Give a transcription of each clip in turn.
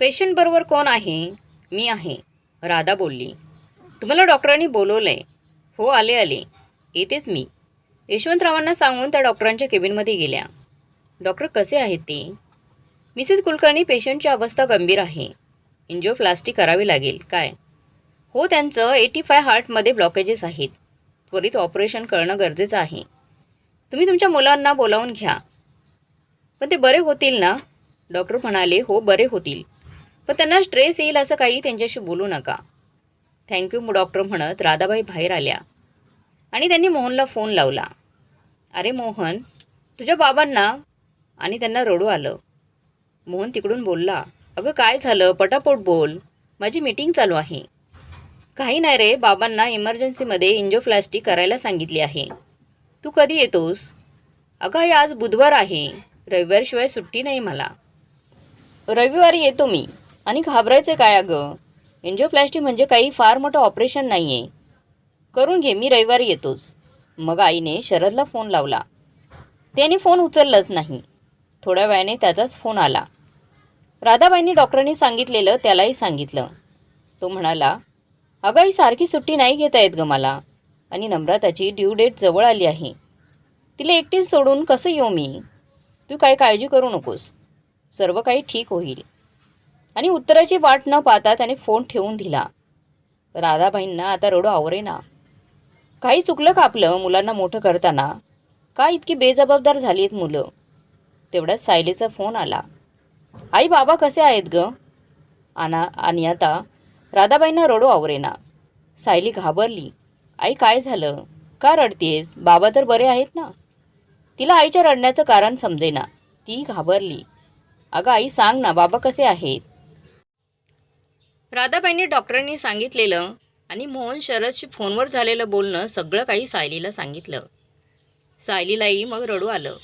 पेशंटबरोबर कोण आहे? मी आहे. राधा बोलली. तुम्हाला डॉक्टरांनी बोलवलं आहे हो आले आले. येतेच मी. यशवंतरावांना सांगून त्या डॉक्टरांच्या केबिनमध्ये गेल्या. डॉक्टर कसे आहेत ते? मिसेस कुलकर्णी पेशंटची अवस्था गंभीर आहे. इंजिओप्लास्टी करावी लागेल. काय? हो त्यांचं एटी फाय हार्टमध्ये ब्लॉकेजेस आहेत. त्वरित ऑपरेशन करणं गरजेचं आहे. तुम्ही तुमच्या मुलांना बोलावून घ्या. पण ते बरे होतील ना? डॉक्टर म्हणाले हो बरे होतील. पण त्यांना स्ट्रेस येईल असं काही त्यांच्याशी बोलू नका. थँक्यू डॉक्टर म्हणत राधाबाई बाहेर आल्या. आणि त्यांनी मोहनला फोन लावला. अरे मोहन तुझ्या बाबांना आणि त्यांना रडू आलं. मोहन तिकडून बोलला अगं काय झालं? पटापट बोल. माझी मीटिंग चालू आहे. काही नाही रे बाबांना इमर्जन्सीमध्ये इंजोप्लास्टी करायला सांगितली आहे. तू कधी येतोस? अगं हे आज बुधवार आहे. रविवारशिवाय सुट्टी नाही मला. रविवारी येतो मी. आणि घाबरायचं काय अगं? एन्जिओप्लॅस्टी म्हणजे काही फार मोठं ऑपरेशन नाही आहे करून घे मी रविवारी येतोस मग आईने शरदला फोन लावला. त्याने फोन उचललाच नाही. थोड्या वेळाने त्याचाच फोन आला. राधाबाईंनी डॉक्टरांनी सांगितलेलं त्यालाही सांगितलं. तो म्हणाला अगं ही सारखी सुट्टी नाही घेता येत ग मला. आणि नम्रताची ड्यू डेट जवळ आली आहे. तिला एकटीच सोडून कसं येऊ मी? तू काही काळजी करू नकोस. सर्व काही ठीक होईल. आणि उत्तराची वाट न पाहता त्याने फोन ठेवून दिला. राधाबाईंना आता रडू आवरेना. काही चुकलं का आपलं मुलांना मोठं करताना? का इतकी बेजबाबदार झाली आहेत मुलं? तेवढ्यात सायलीचा फोन आला. आई बाबा कसे आहेत ग? आना आणि आता राधाबाईंना रडू आवरेना. सायली घाबरली. आई काय झालं? का रडतेस? बाबा तर बरे आहेत ना? तिला आईच्या रडण्याचं कारण समजेना. ती घाबरली. अगं आई सांग ना बाबा कसे आहेत? राधाबाईंनी डॉक्टरांनी सांगितलेलं आणि मोहन शरदशी फोनवर झालेलं बोलणं सगळं काही सायलीला सांगितलं. सायलीलाही मग रडू आलं.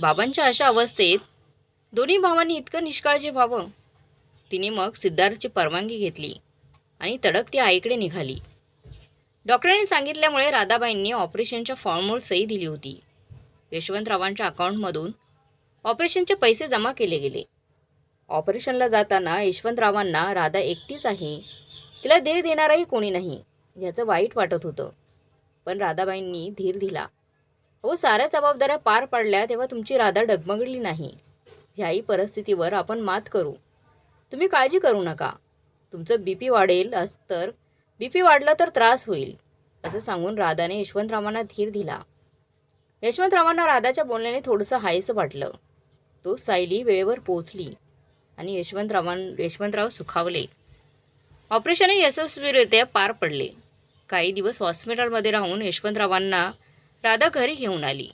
बाबांच्या अशा अवस्थेत दोन्ही भावांनी इतकं निष्काळजी व्हावं. तिने मग सिद्धार्थची परवानगी घेतली आणि तडक ती आईकडे निघाली. डॉक्टरांनी सांगितल्यामुळे राधाबाईंनी ऑपरेशनच्या फॉर्मवर सही दिली होती. यशवंतरावांच्या अकाउंटमधून ऑपरेशनचे पैसे जमा केले गेले. ऑपरेशनला जाताना यशवंतरावांना राधा एकटीच आहे. तिला धीर देणाराही कोणी नाही याचं वाईट वाटत होतं. पण राधाबाईंनी धीर दिला. अहो साऱ्या जबाबदाऱ्या पार पाडल्या तेव्हा तुमची राधा डगमगली नाही. ह्याही परिस्थितीवर आपण मात करू. तुम्ही काळजी करू नका. तुमचं बी पी वाढेल अस तर बी पी वाढला तर त्रास होईल असं सांगून राधाने यशवंतरावांना धीर दिला. यशवंतरावांना राधाच्या बोलण्याने थोडंसं हायसं वाटलं. तो सायली वेळेवर पोचली आणि यशवंतरावां यशवंतराव सुखावले. ऑपरेशनही यशस्वीरित्या पार पडले. काही दिवस हॉस्पिटलमध्ये राहून यशवंतरावांना राधा घरी घेऊन आली.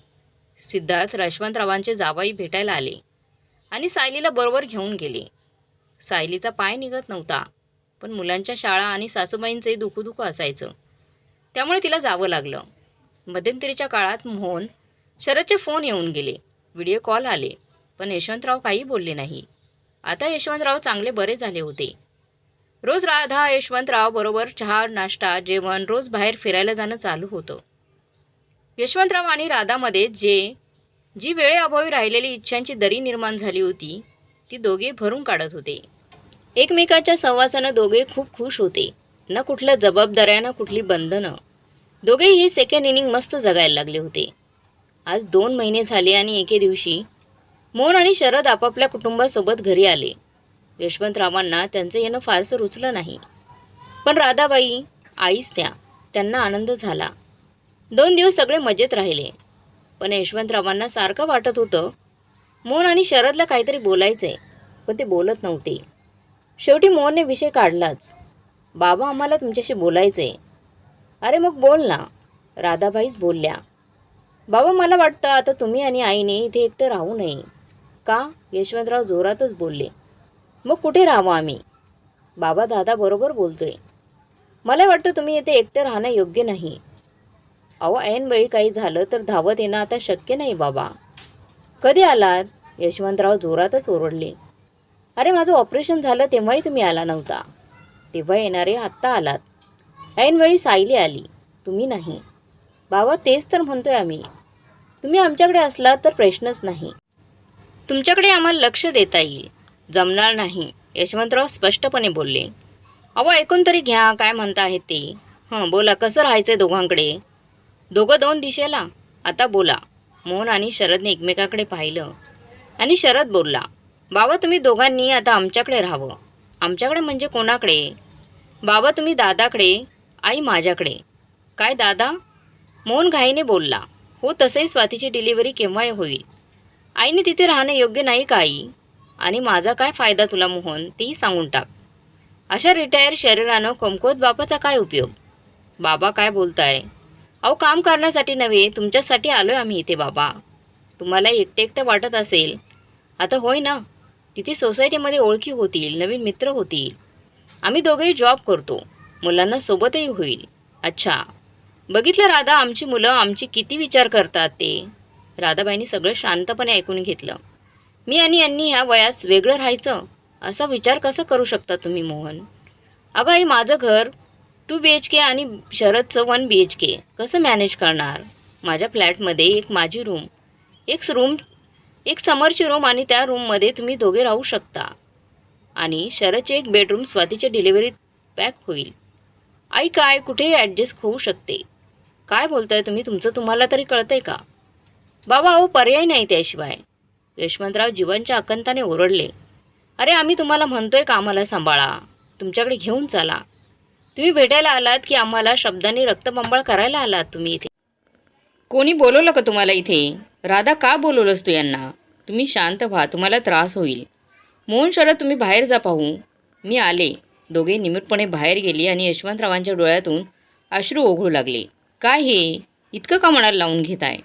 सिद्धार्थ यशवंतरावांचे जावाई भेटायला आले आणि सायलीला बरोबर घेऊन गेले. सायलीचा पाय निघत नव्हता पण मुलांच्या शाळा आणि सासूबाईंचे दुखू असायचं. त्यामुळे तिला जावं लागलं. मध्यंतरीच्या काळात मोहन शरदचे फोन येऊन गेले. व्हिडिओ कॉल आले पण यशवंतराव काही बोलले नाही. आता यशवंतराव चांगले बरे झाले होते. रोज राधा यशवंतराव बरोबर चहा नाश्ता जेवण रोज बाहेर फिरायला जाणं चालू होतं. यशवंतराव आणि राधामध्ये जे जी वेळेअभावी राहिलेली इच्छांची दरी निर्माण झाली होती ती दोघे भरून काढत होते. एकमेकाच्या सहवासानं दोघे खूप खुश होते. न कुठल्या जबाबदाऱ्या ना कुठली बंधनं. दोघेही सेकंड इनिंग मस्त जगायला लागले होते. आज दोन महिने झाले आणि एके दिवशी मोहन आणि शरद आपापल्या कुटुंबासोबत घरी आले. यशवंतरावांना त्यांचं येणं फारसं रुचलं नाही. पण राधाबाई आईच त्या. त्यांना आनंद झाला. दोन दिवस सगळे मजेत राहिले. पण यशवंतरावांना सारखं वाटत होतं मोहन आणि शरदला काहीतरी बोलायचंय पण ते बोलत नव्हते. शेवटी मोहनने विषय काढलाच. बाबा आम्हाला तुमच्याशी बोलायचंय. अरे मग बोल ना. राधाबाईच बोलल्या. बाबा मला वाटतं आता तुम्ही आणि आईने इथे एकटं राहू नये. का? यशवंतराव जोरातच बोलले. मग कुठे राहावं आम्ही? बाबा दादा बरोबर बोलतोय. मला वाटतं तुम्ही इथे एकटं राहणं योग्य नाही. अहो ऐनवेळी काही झालं तर धावत येणं आता शक्य नाही बाबा. कधी आलात? यशवंतराव जोरातच ओरडले. अरे माझं ऑपरेशन झालं तेव्हाही तुम्ही आला नव्हता. तेव्हा येणारे आत्ता आलात. ऐनवेळी सायली आली. तुम्ही नाही. बाबा तेच तर म्हणतोय आम्ही. तुम्ही आमच्याकडे असलात तर प्रश्नच नाही. तुमच्याकडे आम्हाला लक्ष देता येईल. जमणार नाही यशवंतराव स्पष्टपणे बोलले. अहो ऐकून तरी घ्या काय म्हणता आहे ते. हं बोला कसं राहायचं आहे दोघांकडे? दोघं दोन दिशेला. आता बोला. मोहन आणि शरदने एकमेकाकडे पाहिलं. आणि शरद बोलला बाबा तुम्ही दोघांनी आता आमच्याकडे राहावं. आमच्याकडे म्हणजे कोणाकडे? बाबा तुम्ही दादाकडे आई माझ्याकडे. काय दादा? मोहन घाईने बोलला हो तसंही स्वातीची डिलिव्हरी केव्हाही होईल. आईने तिथे राहणं योग्य नाही का आई? आणि माझा काय फायदा तुला मोहन? तेही सांगून टाक. अशा रिटायर शरीरानं कमकुवत बापाचा काय उपयोग? बाबा काय बोलताय? अहो काम करण्यासाठी नव्हे तुमच्यासाठी आलोय आम्ही इथे बाबा. तुम्हाला एकटे एकटं वाटत असेल. आता होय ना? तिथे सोसायटीमध्ये ओळखी होतील नवीन मित्र होतील. आम्ही दोघेही जॉब करतो. मुलांना सोबतही होईल. अच्छा. बघितलं राधा आमची मुलं आमची किती विचार करतात ते? राधाबाईंनी सगळं शांतपणे ऐकून घेतलं. मी आणि यांनी ह्या वयात वेगळं राहायचं? असा विचार कसा करू शकता तुम्ही मोहन? अगं आई माझं घर टू बी एच के आणि शरदचं वन बी एच के कसं मॅनेज करणार? माझ्या फ्लॅटमध्ये एक माझी रूम एक रूम एक समरची रूम आणि त्या रूममध्ये तुम्ही दोघे राहू शकता. आणि शरदचे एक बेडरूम स्वातीच्या डिलिव्हरीत पॅक होईल. आई काय? कुठेही ॲडजस्ट होऊ शकते. काय बोलताय तुम्ही? तुमचं तुम्हाला तरी कळतंय का? बाबा अहो पर्याय नाही त्याशिवाय. यशवंतराव जीवनच्या अकंताने ओरडले. अरे आम्ही तुम्हाला म्हणतोय का आम्हाला सांभाळा? तुमच्याकडे घेऊन चला. तुम्ही भेटायला आलात की आम्हाला शब्दांनी रक्तबंबाळ करायला आलात तुम्ही इथे? कोणी बोलवलं का तुम्हाला इथे? राधा का बोलवलंस तू यांना? तुम्ही शांत व्हा तुम्हाला त्रास होईल. मोहन शरद तुम्ही बाहेर जा पाहू. मी आले. दोघे निमूटपणे बाहेर गेली आणि यशवंतरावांच्या डोळ्यातून अश्रू ओघळू लागले. काय हे? इतकं का मनाला लावून घेताय?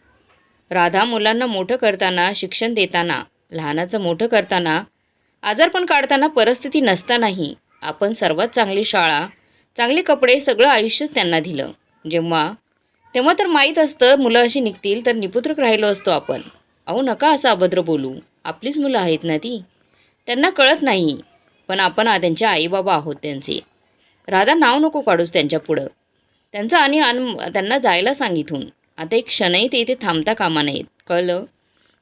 राधा मुलांना मोठं करताना शिक्षण देताना लहानाचं मोठं करताना आजारपण काढताना परिस्थिती नसतानाही आपण सर्वात चांगली शाळा चांगले कपडे सगळं आयुष्यच त्यांना दिलं. जेव्हा तेव्हा तर माहीत असतं मुलं अशी निघतील तर निपुत्रक राहिलो असतो आपण. अहो नका असं अभद्र बोलू. आपलीच मुलं आहेत ना ती? त्यांना कळत नाही. पण आपण त्यांचे आईबाबा आहोत त्यांचे. राधा नाव नको काढूस त्यांच्या पुढं. त्यांचं आणि अन त्यांना जायला सांगितून आता एक क्षणही ते इथे थांबता कामा नाहीत कळलं?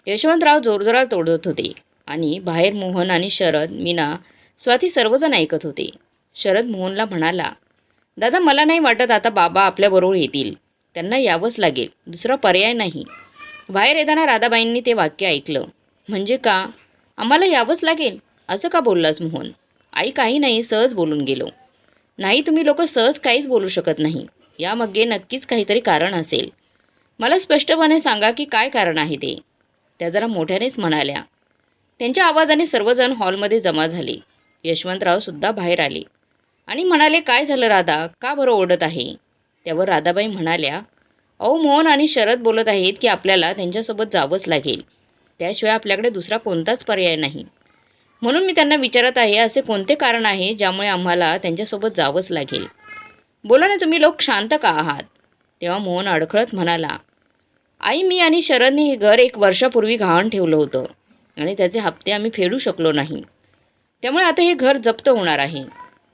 यशवंतराव जोरजोरात तोडत होते आणि बाहेर मोहन आणि शरद मीना स्वाती सर्वजण ऐकत होते. शरद मोहनला म्हणाला दादा मला नाही वाटत आता बाबा आपल्याबरोबर येतील. त्यांना यावंच लागेल. दुसरा पर्याय नाही. बाहेर येताना राधाबाईंनी ते वाक्य ऐकलं. म्हणजे का? आम्हाला यावंच लागेल? असं का बोललास मोहन? आई काही नाही सहज बोलून गेलो. नाही तुम्ही लोक सहज काहीच बोलू शकत नाही. यामागे नक्कीच काहीतरी कारण असेल. मला स्पष्टपणे सांगा की काय कारण आहे ते. त्या जरा मोठ्यानेच म्हणाल्या. त्यांच्या आवाजाने सर्वजण हॉलमध्ये जमा झाले. यशवंतरावसुद्धा बाहेर आले. आणि म्हणाले काय झालं राधा? का बरं ओढत आहे? त्यावर राधाबाई म्हणाल्या अहो मोहन आणि शरद बोलत आहेत की आपल्याला त्यांच्यासोबत जावंच लागेल. त्याशिवाय आपल्याकडे दुसरा कोणताच पर्याय नाही. म्हणून मी त्यांना विचारत आहे असे कोणते कारण आहे ज्यामुळे आम्हाला त्यांच्यासोबत जावंच लागेल? बोला ना तुम्ही लोक शांत का आहात? तेव्हा मोहन अडखळत म्हणाला आई मी आणि शरदने हे घर एक वर्षापूर्वी गहाण ठेवलं होतं आणि त्याचे हप्ते आम्ही फेडू शकलो नाही. त्यामुळे आता हे घर जप्त होणार आहे.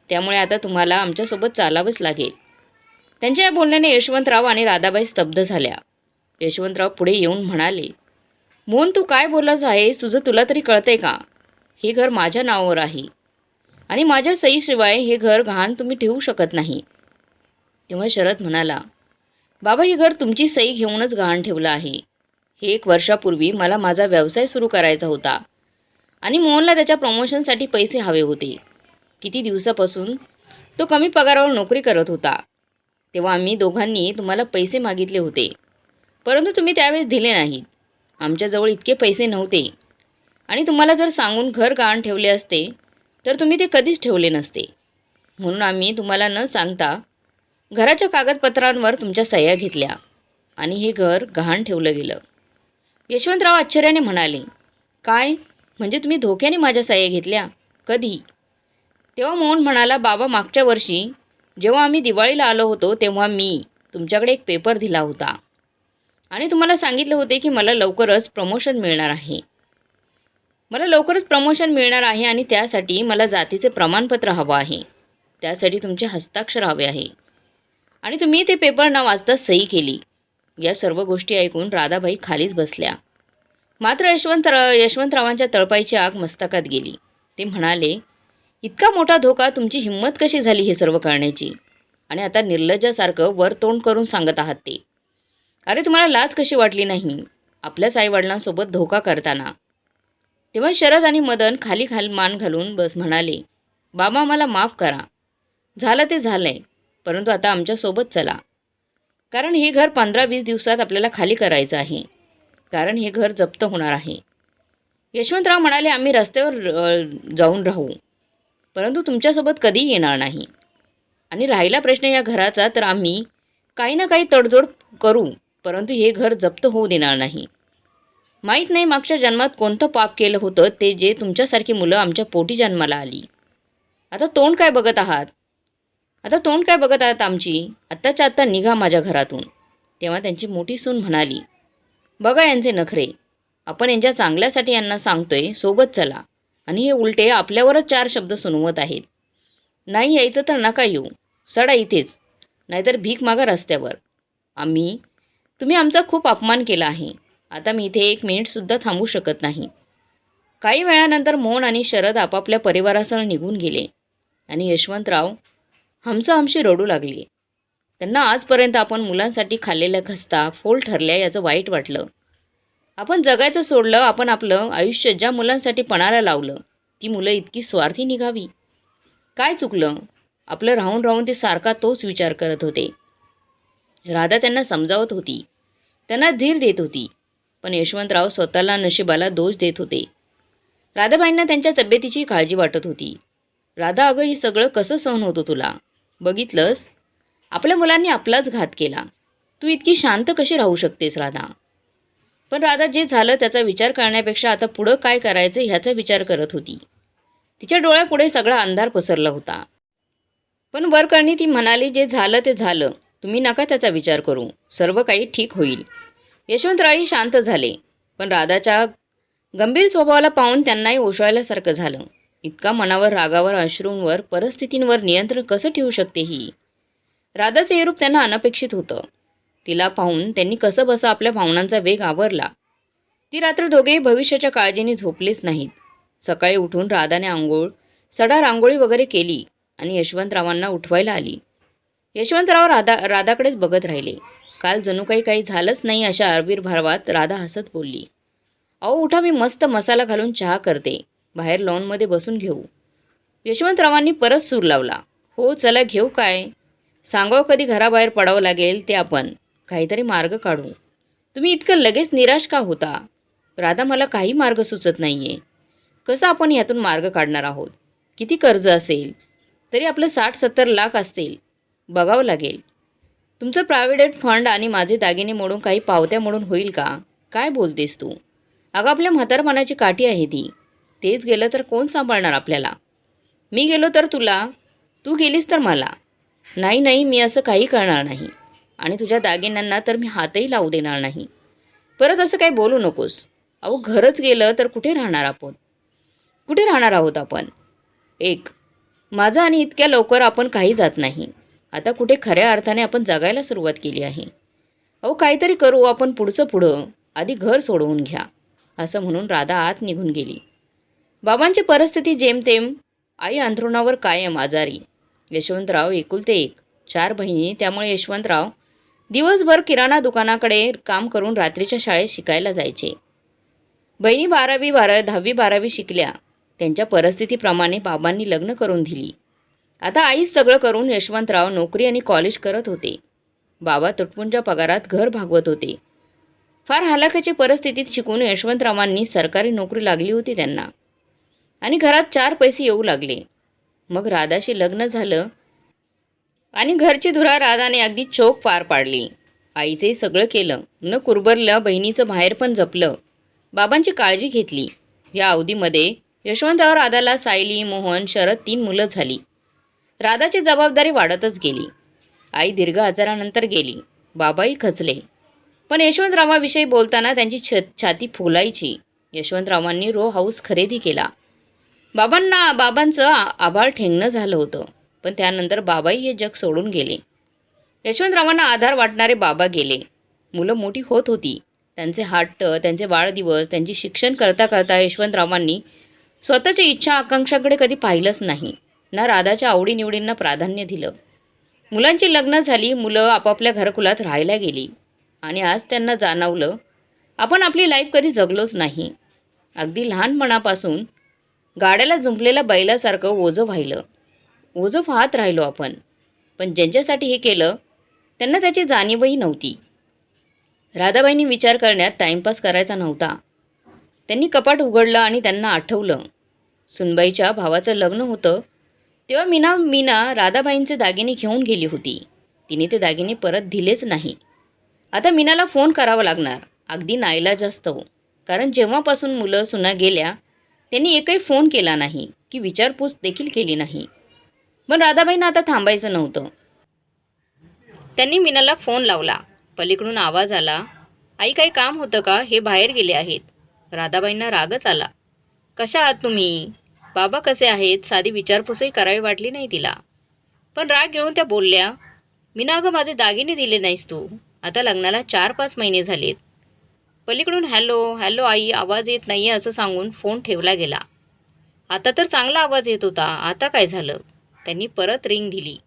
त्यामुळे आता तुम्हाला आमच्यासोबत चालावंच लागेल. त्यांच्या या बोलण्याने यशवंतराव आणि राधाबाई स्तब्ध झाल्या. यशवंतराव पुढे येऊन म्हणाले मोहन तू काय बोलत आहेस? तुझं तुला तरी कळतंय का? हे घर माझ्या नावावर आहे आणि माझ्या सईशिवाय हे घर गहाण तुम्ही ठेवू शकत नाही. तेव्हा शरद म्हणाला बाबा हे घर तुमची सई घेऊनच गहाण ठेवलं आहे. हे एक वर्षापूर्वी मला माझा व्यवसाय सुरू करायचा होता आणि मोहनला त्याच्या प्रमोशनसाठी पैसे हवे होते. किती दिवसापासून तो कमी पगारावर नोकरी करत होता. तेव्हा आम्ही दोघांनी तुम्हाला पैसे मागितले होते. परंतु तुम्ही त्यावेळेस दिले नाहीत. आमच्याजवळ इतके पैसे नव्हते. आणि तुम्हाला जर सांगून घर गहाण ठेवले असते तर तुम्ही ते कधीच ठेवले नसते. म्हणून आम्ही तुम्हाला न सांगता घराच्या कागदपत्रांवर तुमच्या सह्या घेतल्या आणि हे घर गहाण ठेवलं गेलं. यशवंतराव आश्चर्याने म्हणाले काय? म्हणजे तुम्ही धोक्याने माझ्या सह्या घेतल्या? कधी? तेव्हा मोहन म्हणाला बाबा मागच्या वर्षी जेव्हा आम्ही दिवाळीला आलो होतो तेव्हा मी तुमच्याकडे एक पेपर दिला होता. आणि तुम्हाला सांगितले होते की मला लवकरच प्रमोशन मिळणार आहे. मला लवकरच प्रमोशन मिळणार आहे आणि त्यासाठी मला जातीचे प्रमाणपत्र हवं आहे. त्यासाठी तुमचे हस्ताक्षर हवे आहे. आणि तुम्ही ते पेपर न वाचता सही केली. या सर्व गोष्टी ऐकून राधाबाई खालीच बसल्या. मात्र यशवंत यशवंतरावांच्या तळपाईची आग मस्तकात गेली. ते म्हणाले इतका मोठा धोका तुमची हिंमत कशी झाली हे सर्व करण्याची आणि आता निर्लज्जासारखं वर तोंड करून सांगत आहात ते. अरे तुम्हाला लाज कशी वाटली नाही? आपल्याच आईवडिलांसोबत धोका करताना. तेव्हा शरद आणि मदन खाली खाल मान घालून बस म्हणाले बाबा मला माफ करा. झालं ते झालंय. परंतु आता आमच्यासोबत चला. कारण हे घर पंधरा वीस दिवसात आपल्याला खाली करायचं आहे. कारण हे घर जप्त होणार आहे. यशवंतराव म्हणाले आम्ही रस्त्यावर जाऊन राहू. परंतु तुमच्यासोबत कधी येणार नाही. आणि राहिला प्रश्न या घराचा तर आम्ही काही ना काही तडजोड करू. परंतु हे घर जप्त होऊ देणार नाही. माहीत नाही मागच्या जन्मात कोणतं पाप केलं होतं ते जे तुमच्यासारखी मुलं आमच्या पोटी जन्माला आली. आता तोंड काय बघत आहात? आता तोंड काय बघत आहात आमची? आत्ताच्या आत्ता निघा माझ्या घरातून. तेव्हा त्यांची मोठी सून म्हणाली बघा यांचे नखरे. आपण यांच्या चांगल्यासाठी यांना सांगतोय सोबत चला. आणि हे उलटे आपल्यावरच चार शब्द सुनवत आहेत. नाही यायचं तर नका येऊ. सडा इथेच. नाहीतर भीक मागा रस्त्यावर. आम्ही? तुम्ही आमचा खूप अपमान केला आहे. आता मी इथे एक मिनिटसुद्धा थांबू शकत नाही. काही वेळानंतर मोहन आणि शरद आपापल्या परिवारासह निघून गेले. आणि यशवंतराव हमसाहमशी रडू लागली त्यांना आजपर्यंत आपण मुलांसाठी खाल्लेल्या खस्ता फोल ठरल्या याचं वाईट वाटलं. आपण जगायचं सोडलं आपण आपलं आयुष्य ज्या मुलांसाठी पणाला लावलं ती मुलं इतकी स्वार्थी निघावी. काय चुकलं? आपलं राहून राहून ते सारखा तोच विचार करत होते. राधा त्यांना समजावत होती. त्यांना धीर देत होती. पण यशवंतराव स्वतःला नशिबाला दोष देत होते. राधाबाईंना त्यांच्या तब्येतीची काळजी वाटत होती. राधा अगं हे सगळं कसं सहन होतं तुला? बघितलंस? आपल्या मुलांनी आपलाच घात केला. तू इतकी शांत कशी राहू शकतेस राधा? पण राधा जे झालं त्याचा विचार करण्यापेक्षा आता पुढं काय करायचं ह्याचा विचार करत होती. तिच्या डोळ्यापुढे सगळा अंधार पसरला होता. पण वरकरणी ती म्हणाली जे झालं ते झालं. तुम्ही नका त्याचा विचार करू. सर्व काही ठीक होईल. यशवंतराई शांत झाले. पण राधाच्या गंभीर स्वभावाला पाहून त्यांनाही ओशाळल्यासारखं झालं. इतका मनावर रागावर अश्रूंवर परिस्थितींवर नियंत्रण कसं ठेवू शकते ही? राधाचं हे रूप त्यांना अनपेक्षित होतं. तिला पाहून त्यांनी कसं बसं आपल्या भावनांचा वेग आवरला. ती रात्र दोघेही भविष्याच्या काळजीने झोपलेच नाहीत. सकाळी उठून राधाने आंघोळ सडा रांगोळी वगैरे केली आणि यशवंतरावांना उठवायला आली. यशवंतराव राधा राधाकडेच बघत राहिले. काल जणू काही काही झालंच नाही अशा अरबीर भारवात राधा हसत बोलली. अहो उठा मी मस्त मसाला घालून चहा करते. बाहेर लॉनमध्ये बसून घेऊ. यशवंतरावांनी परत सूर लावला. हो चला घेऊ काय? सांगावं कधी घराबाहेर पडावं लागेल ते आपण. काहीतरी मार्ग काढू. तुम्ही इतकं लगेच निराश का होता? राधा मला काही मार्ग सुचत नाही आहे कसं आपण ह्यातून मार्ग काढणार आहोत? किती कर्ज असेल? तरी आपलं साठ सत्तर लाख असतील. बघावं लागेल. तुमचं प्रायव्हेट फंड आणि माझे दागिने मोडून काही पावत्या मोडून होईल का? काय बोलतेस तू? अगं आपल्या म्हातारपणाची काठी आहे ती. तेच गेलं तर कोण सांभाळणार आपल्याला? मी गेलो तर तुला तू गेलीस तर मला. नाही नाही मी असं काही करणार नाही. आणि तुझ्या दागिन्यांना तर मी हातही लावू देणार नाही. परत असं काही बोलू नकोस. अहो घरच गेलं तर कुठे राहणार आपण? कुठे राहणार आहोत आपण? एक माझं आणि इतक्या लवकर आपण काही जात नाही. आता कुठे खऱ्या अर्थाने आपण जगायला सुरुवात केली आहे. अहो काहीतरी करू आपण पुढचं पुढं. आधी घर सोडवून घ्या. असं म्हणून राधा आत निघून गेली. बाबांची परिस्थिती जेमतेम आई अंथरुणावर कायम आजारी. यशवंतराव एकुलते एक. चार बहिणी त्यामुळे यशवंतराव दिवसभर किराणा दुकानाकडे काम करून रात्रीच्या शाळेत शिकायला जायचे. बहिणी बारावी बारा दहावी बारावी शिकल्या. त्यांच्या परिस्थितीप्रमाणे बाबांनी लग्न करून दिली. आता आईच सगळं करून यशवंतराव नोकरी आणि कॉलेज करत होते. बाबा तुटपुंच्या पगारात घर भागवत होते. फार हलाखीची परिस्थितीत शिकून यशवंतरावांनी सरकारी नोकरी लागली होती त्यांना. आणि घरात चार पैसे येऊ लागले. मग राधाशी लग्न झालं आणि घरची धुरा राधाने अगदी चोख पार पाडली. आईचे सगळं केलं. न कुरबरलं बहिणीचं बाहेर पण जपलं. बाबांची काळजी घेतली. या अवधीमध्ये यशवंतराव राधाला सायली मोहन शरद तीन मुलं झाली. राधाची जबाबदारी वाढतच गेली. आई दीर्घ आजारानंतर गेली. बाबाही खचले. पण यशवंतरावाविषयी बोलताना त्यांची छ छाती फुलायची. यशवंतरावांनी रो हाऊस खरेदी केला. बाबांना बाबांचं आ- आभाळ ठेंगणं झालं होतं. पण त्यानंतर बाबाही हे जग सोडून गेले. यशवंतरावांना आधार वाटणारे बाबा गेले. मुलं मोठी होत होती. त्यांचे हट्ट त्यांचे वाढदिवस त्यांची शिक्षण करता करता यशवंतरावांनी स्वतःच्या इच्छा आकांक्षाकडे कधी पाहिलंच नाही. ना राधाच्या आवडीनिवडींना प्राधान्य दिलं. मुलांची लग्न झाली मुलं आपापल्या घरकुलात राहायला गेली. आणि आज त्यांना जाणवलं आपण आपली लाईफ कधी जगलोच नाही. अगदी लहानपणापासून गाड्याला जुंपलेल्या बैलासारखं ओझं व्हायलं. ओझं पाहत राहिलो आपण. पण ज्यांच्यासाठी हे केलं त्यांना त्याची जाणीवही नव्हती. राधाबाईंनी विचार करण्यात टाईमपास करायचा नव्हता. त्यांनी कपाट उघडलं आणि त्यांना आठवलं. सुनबाईच्या भावाचं लग्न होतं तेव्हा मीना मीना राधाबाईंचे दागिने घेऊन गेली होती. तिने ते दागिने परत दिलेच नाही. आता मीनाला फोन करावा लागणार. अगदी नाईला जास्त कारण जेव्हापासून मुलं सुना गेल्या त्यांनी एकही फोन केला नाही की विचारपूस देखील केली नाही. पण राधाबाईंना आता थांबायचं नव्हतं. त्यांनी मीनाला फोन लावला. पलीकडून आवाज आला आई काही काम होतं का? हे बाहेर गेले आहेत. राधाबाईंना रागच आला. कशा आहात तुम्ही? बाबा कसे आहेत? साधी विचारपूसही करावी वाटली नाही तिला. पण राग घेऊन त्या बोलल्या मीना अगं माझे दागिने दिले नाहीस तू. आता लग्नाला चार पाच महिने झालेत. पलीकडून हॅलो हॅलो आई आवाज येत नाही आहे असं सांगून फोन ठेवला गेला. आता तर चांगला आवाज येत होता. आता काय झालं? त्यांनी परत रिंग दिली.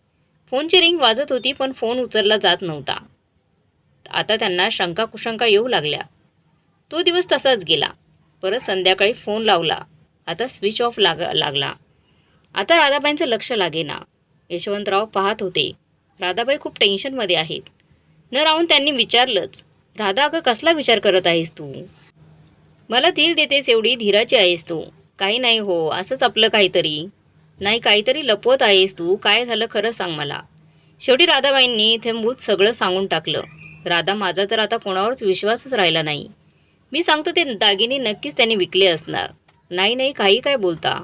फोनची रिंग वाजत होती पण फोन उचलला जात नव्हता. आता त्यांना शंका कुशंका येऊ लागल्या. तो दिवस तसाच गेला. परत संध्याकाळी फोन लावला. आता स्विच ऑफ लाग लागला. आता राधाबाईंचं लक्ष लागेना. यशवंतराव पाहत होते. राधाबाई खूप टेन्शनमध्ये आहेत. न राहून त्यांनी विचारलंच. राधा अगं कसला विचार करत आहेस तू? मला धीर देतेस एवढी धीराची आहेस तू. काही नाही हो असंच आपलं काहीतरी. नाही काहीतरी लपवत आहेस तू. काय झालं खरं सांग मला. शेवटी राधाबाईंनी इथे मूत सगळं सांगून टाकलं. राधा माझा तर आता कोणावरच विश्वासच राहिला नाही. मी सांगतो ते दागिने नक्कीच त्यांनी विकले असणार. नाही नाही काही काय बोलता?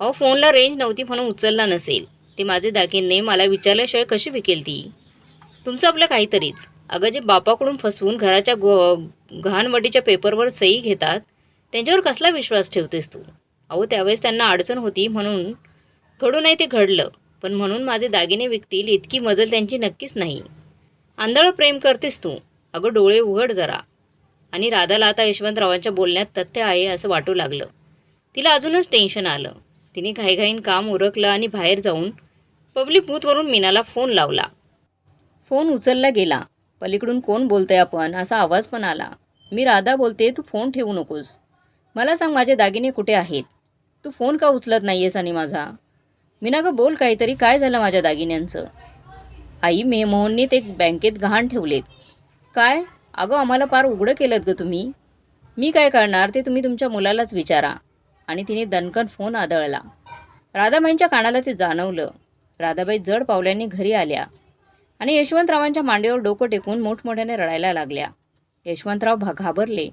अहो फोनला रेंज नव्हती म्हणून उचलला नसेल. ते माझे दागिने मला विचारल्याशिवाय कशी विकेल ती? तुमचं आपलं काहीतरीच. अगं जे बापाकडून फसवून घराच्या गो घाणवटीच्या पेपरवर सही घेतात त्यांच्यावर कसला विश्वास ठेवतेस तू? अहो त्यावेळेस त्यांना अडचण होती म्हणून घडू नाही ते घडलं पण म्हणून माझे दागिने विकतील इतकी मजल त्यांची नक्कीच नाही. आंधळ प्रेम करतेस तू. अगं डोळे उघड जरा. आणि राधाला आता यशवंतरावांच्या बोलण्यात तथ्य आहे असं वाटू लागलं. तिला अजूनच टेन्शन आलं. तिने घाईघाईन काम उरकलं आणि बाहेर जाऊन पब्लिक बूथवरून मीनाला फोन लावला. फोन उचलला गेला. पलीकडून कोण बोलतंय आपण? असा आवाज पण आला. मी राधा बोलते तू फोन ठेवू नकोस. मला सांग माझे दागिने कुठे आहेत? तू फोन का उचलत नाही आहेस आणि माझा? मीना गं बोल काहीतरी. काय झालं माझ्या दागिन्यांचं? आई मे ते बँकेत गहाण ठेवलेत. काय? अगं आम्हाला पार उघडं केलं ग तुम्ही. मी काय करणार ते तुम्ही तुमच्या मुलालाच विचारा. आणि तिने दणकन फोन आदळला. राधाबाईंच्या कानाला ते जाणवलं. राधाबाई जड पावल्याने घरी आल्या. आणि यशवंतरावांच्या मांडीवर डोकं टेकून मोठमोठ्याने रडायला लागल्या. यशवंतराव भा घाबरले.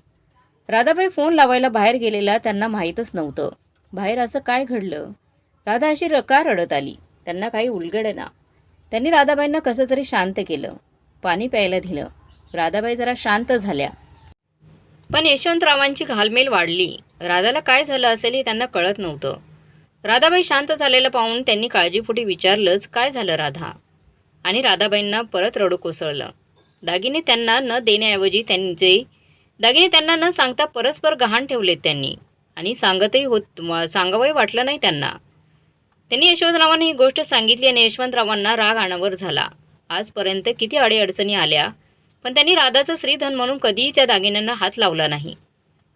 राधाबाई फोन लावायला बाहेर गेलेला त्यांना माहीतच नव्हतं. बाहेर असं काय घडलं? राधा अशी रका रडत आली. त्यांना काही उलगडेना. त्यांनी राधाबाईंना कसं तरी शांत केलं. पाणी प्यायला दिलं. राधाबाई जरा शांत झाल्या. पण यशवंतरावांची घालमेल वाढली. राधाला काय झालं असेल हे त्यांना कळत नव्हतं. राधाबाई शांत झालेलं पाहून त्यांनी काळजीपोटी विचारलंच काय झालं राधा? आणि राधाबाईंना परत रडू कोसळलं. दागिने त्यांना न देण्याऐवजी त्यांचे दागिने त्यांना न सांगता परस्पर गहाण ठेवलेत त्यांनी. आणि सांगतही होत सांगावंही वाटलं नाही त्यांना. त्यांनी यशवंतरावांनी ही गोष्ट सांगितली आणि यशवंतरावांना राग अनावर झाला. आजपर्यंत किती अडीअडचणी आल्या पण त्यांनी राधाचं श्रीधन म्हणून कधीही त्या दागिन्यांना हात लावला नाही.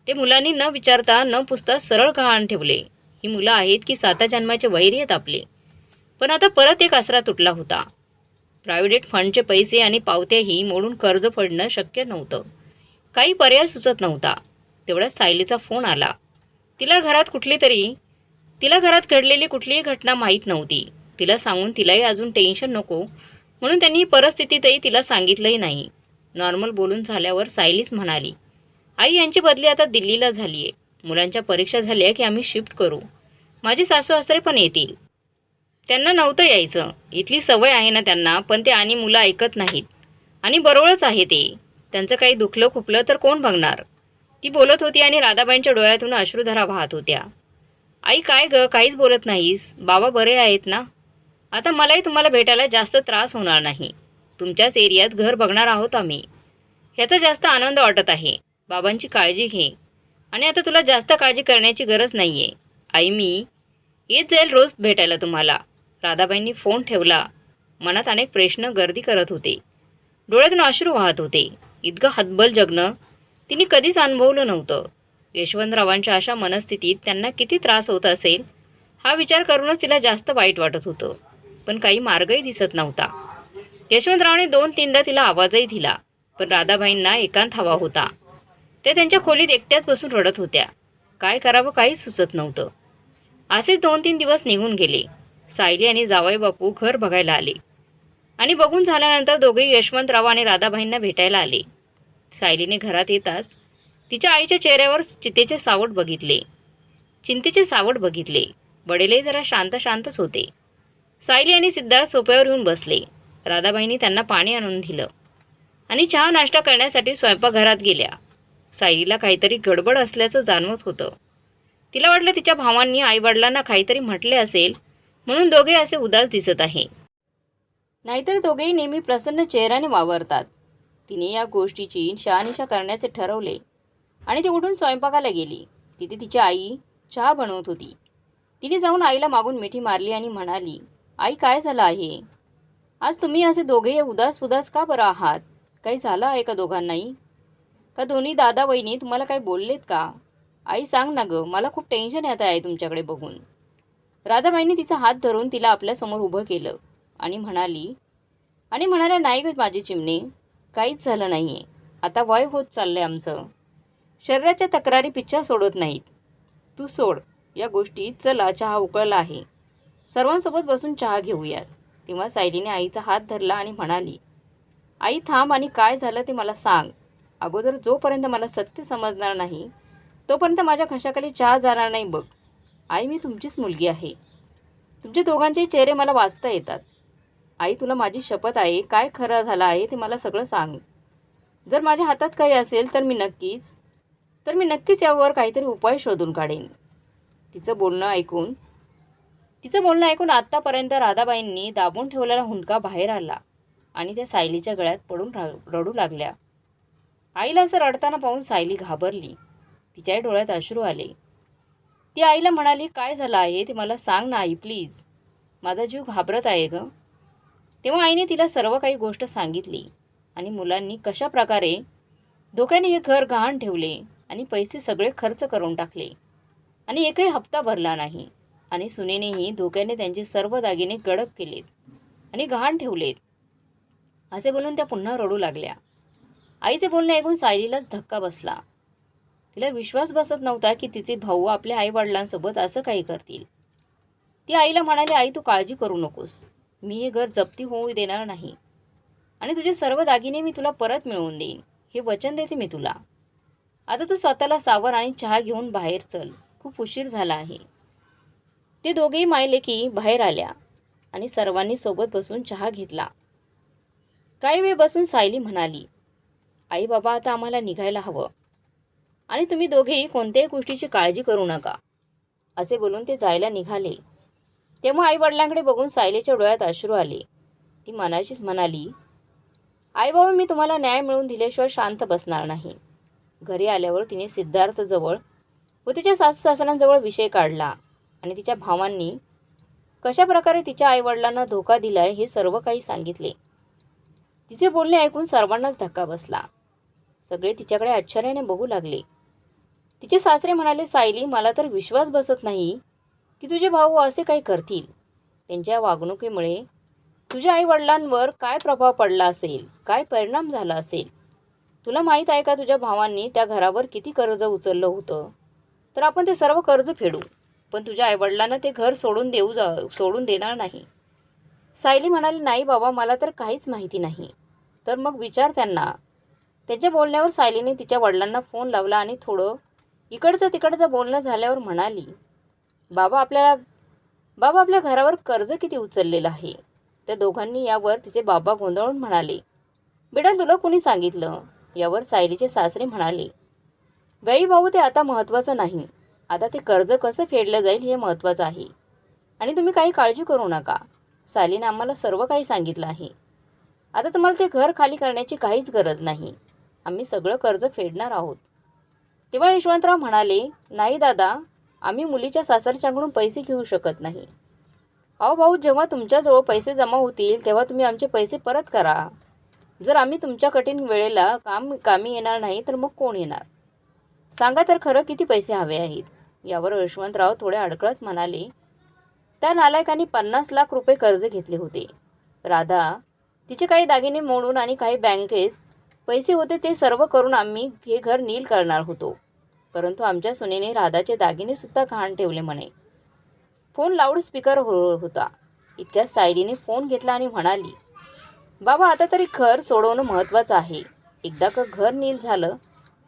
ते मुलांनी न विचारता न पुसता सरळ गहाण ठेवले. ही मुलं आहेत की साता जन्माचे वैरी आहेत आपले. पण आता परत एक आसरा तुटला होता. प्रायव्हेट फंडचे पैसे आणि पावत्याही मोडून कर्ज फेडणं शक्य नव्हतं. काही पर्याय सुचत नव्हता. तेवढ्या सायलीचा फोन आला. तिला घरात कुठली तरी तिला घरात घडलेली कुठलीही घटना माहीत नव्हती. तिला सांगून तिलाही अजून टेन्शन नको म्हणून त्यांनी परिस्थितीतही तिला सांगितलंही नाही. नॉर्मल बोलून झाल्यावर सायलीच म्हणाली आई यांची बदली आता दिल्लीला झाली आहे मुलांच्या परीक्षा झाल्या की आम्ही शिफ्ट करू. माझे सासू सासरे पण येतील. त्यांना नव्हतं यायचं. इथली सवय आहे ना त्यांना पण ते आणि मुलं ऐकत नाहीत. आणि बरोबरच आहे ते. त्यांचं काही दुखलं खुपलं तर कोण बघणार? ती बोलत होती आणि राधाबाईंच्या डोळ्यातून अश्रुधरा वाहत होत्या. आई काय ग? काहीच बोलत नाहीस. बाबा बरे आहेत ना? आता मलाही तुम्हाला भेटायला जास्त त्रास होणार नाही. तुमच्याच एरियात घर बघणार आहोत आम्ही. ह्याचा जास्त आनंद वाटत आहे. बाबांची काळजी घे. आणि आता तुला जास्त काळजी करण्याची गरज नाही आहे आई मी येत जाईल रोज भेटायला तुम्हाला. राधाबाईंनी फोन ठेवला. मनात अनेक प्रश्न गर्दी करत होते. डोळ्यातून अश्रू वाहत होते. इतकं हतबल जगणं तिने कधीच अनुभवलं नव्हतं. यशवंतरावांच्या अशा मनस्थितीत त्यांना किती त्रास होत असेल हा विचार करूनच तिला जास्त वाईट वाटत होतं. पण काही मार्गही दिसत नव्हता. यशवंतरावने दोन तीनदा तिला आवाजही दिला पण राधाबाईंना एकांत हवा होता. ते त्यांच्या खोलीत एकट्याच बसून रडत होत्या. काय करावं काहीच सुचत नव्हतं. असेच दोन तीन दिवस निघून गेले. सायली आणि जावई बापू घर बघायला आले. आणि बघून झाल्यानंतर दोघेही यशवंतराव आणि राधाबाईंना भेटायला आले. सायलीने घरात येताच तिच्या आईच्या चेहऱ्यावर चितेचे सावट बघितले. चिंतेचे सावट बघितले. वडीलही जरा शांत शांतच होते. सायली आणि सिद्धार्थ सोप्यावर येऊन बसले. राधाबाईंनी त्यांना पाणी आणून दिलं. आणि चहा नाश्ता करण्यासाठी स्वयंपाकघरात गेल्या. सायलीला काहीतरी गडबड असल्याचं जाणवत होतं. तिला वाटलं तिच्या भावांनी आईवडिलांना काहीतरी म्हटले असेल म्हणून दोघे असे उदास दिसत आहे. नाहीतर दोघेही नेहमी प्रसन्न चेहऱ्याने वावरतात. तिने या गोष्टीची शहानिशा करण्याचे ठरवले. आणि ती उठून स्वयंपाकाला गेली. तिथे तिची आई चहा बनवत होती. तिने जाऊन आईला मागून मिठी मारली आणि म्हणाली आई काय झालं आहे? आज तुम्ही असे दोघेही उदास उदास का बरं आहात? काही झालं आहे का दोघांनाही? का दोन्ही दादा वहिनी तुम्हाला काही बोललेत का? आई सांग ना गं मला खूप टेन्शन येत आहे तुमच्याकडे बघून. राधाबाईंनी तिचा हात धरून तिला आपल्यासमोर उभं केलं आणि म्हणाली आणि म्हणाल्या नाही गं माझी चिमणे काहीच झालं नाही आहे आता वय होत चाललं आहे आमचं. शरीराच्या तक्रारी पिच्छा सोडत नाहीत. तू सोड. या गोष्टी चला चहा उकळला आहे. सर्वांसोबत बसून चहा घेऊयात. तेव्हा सायलीने आईचा हात धरला आणि म्हणाली आई थांब आणि काय झालं ते मला सांग. अगोदर जोपर्यंत मला सत्य समजणार नाही तोपर्यंत माझ्या घशाखाली चहा जाणार नाही बघ. आई मी तुमचीच मुलगी आहे. तुमचे दोघांचे चेहरे मला वाचता येतात. आई तुला माझी शपथ आहे. काय खरं झालं आहे ते मला सगळं सांग. जर माझ्या हातात काही असेल तर मी नक्कीच तर मी नक्कीच यावर काहीतरी उपाय शोधून काढेन. तिचं बोलणं ऐकून तिचं बोलणं ऐकून आत्तापर्यंत राधाबाईंनी दाबून ठेवलेला हुंदका बाहेर आला आणि त्या सायलीच्या गळ्यात पडून रा रडू लागल्या. आईला असं रडताना पाहून सायली घाबरली. तिच्याही डोळ्यात अश्रू आले. ती आईला म्हणाली काय झालं आहे? ते मला सांग ना आई प्लीज माझा जीव घाबरत आहे गं. तेव्हा आईने तिला सर्व काही गोष्ट सांगितली आणि मुलांनी कशा प्रकारे धोक्याने हे घर गहाण ठेवले आणि पैसे सगळे खर्च करून टाकले. आणि एकही हप्ता भरला नाही आणि सुनेनेही धोक्याने त्यांचे सर्व दागिने गडप केलेत आणि गहाण ठेवलेत. असे बोलून त्या पुन्हा रडू लागल्या. आईचे बोलणे ऐकून सायलीलाच धक्का बसला. तिला विश्वास बसत नव्हता की तिचे भाऊ आपल्या आईवडिलांसोबत असं काही करतील. ती आईला म्हणाली आई तू काळजी करू नकोस. मी हे घर जप्ती होऊ देणार नाही. आणि तुझे सर्व दागिने मी तुला परत मिळवून देईन. हे वचन देते मी तुला. आता तू स्वतःला सावर आणि चहा घेऊन बाहेर चल. खूप उशीर झाला आहे. ते दोघेही मायले की बाहेर आल्या आणि सर्वांनी सोबत बसून चहा घेतला. काही वेळ बसून सायली म्हणाली आई बाबा आता आम्हाला निघायला हवं. आणि तुम्ही दोघेही कोणत्याही गोष्टीची काळजी करू नका. असे बोलून ते जायला निघाले. तेव्हा आईवडिलांकडे बघून सायलीच्या डोळ्यात अश्रू आले. ती मनाशीच म्हणाली आई बाबा मी तुम्हाला न्याय मिळवून दिल्याशिवाय शांत बसणार नाही. घरी आल्यावर तिने सिद्धार्थजवळ व तिच्या सासू सासऱ्यांजवळ विषय काढला आणि तिच्या भावांनी कशा प्रकारे तिच्या आईवडिलांना धोका दिलाय हे सर्व काही सांगितले. तिचे बोलणे ऐकून सर्वांनाच धक्का बसला. सगळे तिच्याकडे आश्चर्याने बघू लागले. तिचे सासरे म्हणाले सायली मला तर विश्वास बसत नाही की तुझे भाऊ असे काही करतील. त्यांच्या वागणुकीमुळे तुझ्या आईवडिलांवर काय प्रभाव पडला असेल? काय परिणाम झाला असेल? तुला माहीत आहे का तुझ्या भावांनी त्या घरावर किती कर्ज उचललं होतं? तर आपण ते सर्व कर्ज फेडू पण तुझ्या आईवडिलांना ते घर सोडून देऊ जा सोडून देणार नाही. सायली म्हणाली नाही बाबा मला तर काहीच माहिती नाही. तर मग विचार त्यांना. त्यांच्या बोलण्यावर सायलीने तिच्या वडिलांना फोन लावला आणि थोडं इकडचं तिकडचं बोलणं झाल्यावर म्हणाली बाबा आपल्याला बाबा आपल्या घरावर कर्ज किती उचललेलं आहे? त्या दोघांनी यावर तिचे बाबा गोंधळून म्हणाले बेटा तुला कोणी सांगितलं? यावर सायलीचे सासरे म्हणाले बाई भाऊ ते आता महत्त्वाचं नाही. आता ते कर्ज कसं फेडलं जाईल हे महत्त्वाचं आहे. आणि तुम्ही काही काळजी करू नका. सायलीने आम्हाला सर्व काही सांगितलं आहे. आता तुम्हाला ते घर खाली करण्याची काहीच गरज नाही. आम्ही सगळं कर्ज फेडणार आहोत. तेव्हा यशवंतराव म्हणाले नाही दादा आम्ही मुलीच्या सासरच्याकडून पैसे घेऊ शकत नाही. अहो भाऊ जेव्हा तुमच्याजवळ पैसे जमा होतील तेव्हा तुम्ही आमचे पैसे परत करा. जर आम्ही तुमच्या कठीण वेळेला काम कामी येणार नाही तर मग कोण येणार? सांगा तर खरं किती पैसे हवे आहेत? यावर यशवंतराव थोडे अडकळत म्हणाले त्या नालायकांनी पन्नास लाख रुपये कर्ज घेतले होते. राधा तिचे काही दागिने मोडून आणि काही बँकेत पैसे होते ते सर्व करून आम्ही हे घर नील करणार होतो. परंतु आमच्या सुनेने राधाचे दागिने सुद्धा घाण ठेवले म्हणे. फोन लाऊडस्पीकर हो होता. इतक्या सायलीने फोन घेतला आणि म्हणाली बाबा आता तरी घर सोडवणं महत्त्वाचं आहे. एकदा का घर नील झालं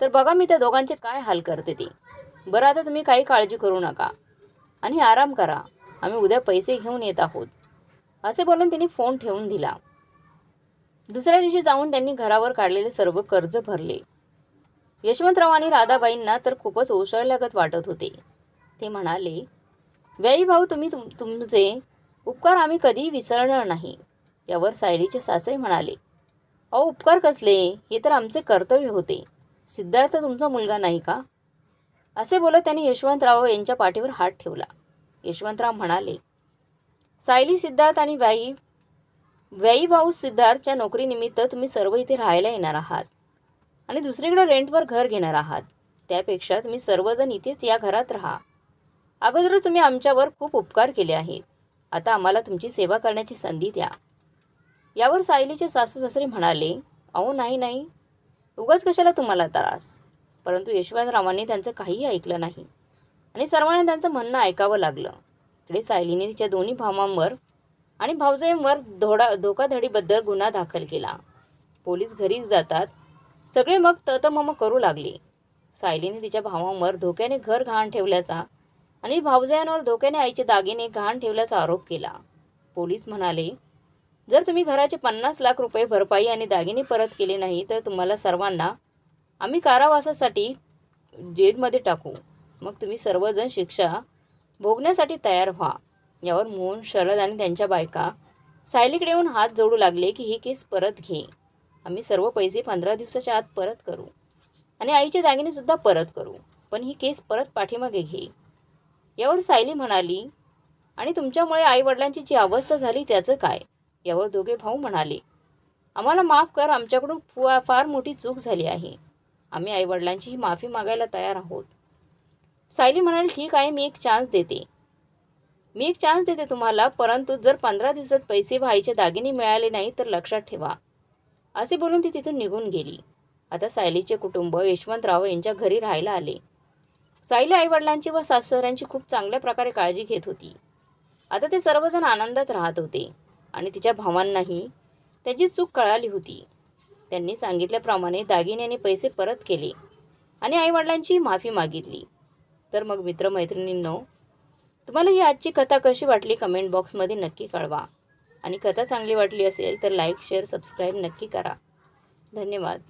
तर बघा मी त्या दोघांचे काय हाल करते ते. बरं आता तुम्ही काही काळजी करू नका. आणि आराम करा. आम्ही उद्या पैसे घेऊन येत आहोत. असे बोलून तिने फोन ठेवून दिला. दुसऱ्या दिवशी जाऊन त्यांनी घरावर काढलेले सर्व कर्ज भरले. यशवंतराव आणि राधाबाईंना तर खूपच ओसळल्यागत वाटत होते. ते म्हणाले व्याई भाऊ तुम्ही तुम तुमचे उपकार आम्ही कधी विसरणार नाही यावर सायलीचे सासरे म्हणाले. अहो उपकार कसले? हे तर आमचे कर्तव्य होते. सिद्धार्थ तुमचा मुलगा नाही का? असे बोलत त्यांनी यशवंतराव यांच्या पाठीवर हात ठेवला. यशवंतराव म्हणाले सायली सिद्धार्थ आणि बाई व्याई भाऊ सिद्धार्थच्या नोकरीनिमित्त तुम्ही सर्व इथे राहायला येणार आहात. आणि दुसरीकडे रेंटवर घर घेणार आहात. त्यापेक्षा तुम्ही सर्वजण इथेच या घरात राहा. अगोदर तुम्ही आमच्यावर खूप उपकार केले आहेत. आता आम्हाला तुमची सेवा करण्याची संधी द्या. यावर सायलीचे सासू सासरे म्हणाले अहो नाही नाही. उगाच कशाला तुम्हाला त्रास? परंतु यशवंतरावांनी त्यांचं काहीही ऐकलं नाही. आणि सर्वांना त्यांचं म्हणणं ऐकावं लागलं. इकडे सायलीने तिच्या दोन्ही भावांवर आणि भावजाईंवर धोडा धोकाधडीबद्दल गुन्हा दाखल केला. पोलीस घरी जातात. सगळे मग ततमम करू लागले. सायलीने तिच्या भावांवर धोक्याने घर घाण ठेवल्याचा आणि भाऊजायांवर धोक्याने आईचे दागिने घाण ठेवल्याचा आरोप केला. पोलीस म्हणाले जर तुम्ही घराचे पन्नास लाख रुपये भरपाई आणि दागिने परत केले नाही तर तुम्हाला सर्वांना आम्ही कारावासासाठी जेलमध्ये टाकू. मग तुम्ही सर्वजण शिक्षा भोगण्यासाठी तयार व्हा. यावर मोहन शरद आणि त्यांच्या बायका सायलीकडे येऊन हात जोडू लागले की ही केस परत घे. आम्ही सर्व पैसे पंधरा दिवसाच्या आत परत करू. आणि आईचे दागिनेसुद्धा परत करू. पण ही केस परत पाठीमागे घे. यावर सायली म्हणाली आणि तुमच्यामुळे आईवडिलांची जी अवस्था झाली त्याचं काय? यावर दोघे भाऊ म्हणाले आम्हाला माफ कर आमच्याकडून फुआ फार मोठी चूक झाली आहे. आम्ही आईवडिलांची ही माफी मागायला तयार आहोत. सायली म्हणाली ठीक आहे मी एक चान्स देते. मी एक चान्स देते तुम्हाला परंतु जर पंधरा दिवसात पैसे व्हायचे दागिने मिळाले नाही तर लक्षात ठेवा. असे बोलून ती तिथून निघून गेली. आता सायलीचे कुटुंब यशवंतराव यांच्या घरी राहायला आले. सायली आईवडिलांची व सासऱ्यांची खूप चांगल्या प्रकारे काळजी घेत होती. आता ते सर्वजण आनंदात राहत होते आणि तिच्या भावांनाही त्याची चूक कळाली होती. त्यांनी सांगितल्याप्रमाणे दागिन्याने पैसे परत केले आणि आईवडिलांची माफी मागितली. तर मग मित्रमैत्रिणींनो तुम्हाला ही आजची कथा कशी वाटली कमेंट बॉक्समध्ये नक्की कळवा. आणि कथा चांगली वाटली असेल तर लाईक शेअर सबस्क्राईब नक्की करा. धन्यवाद.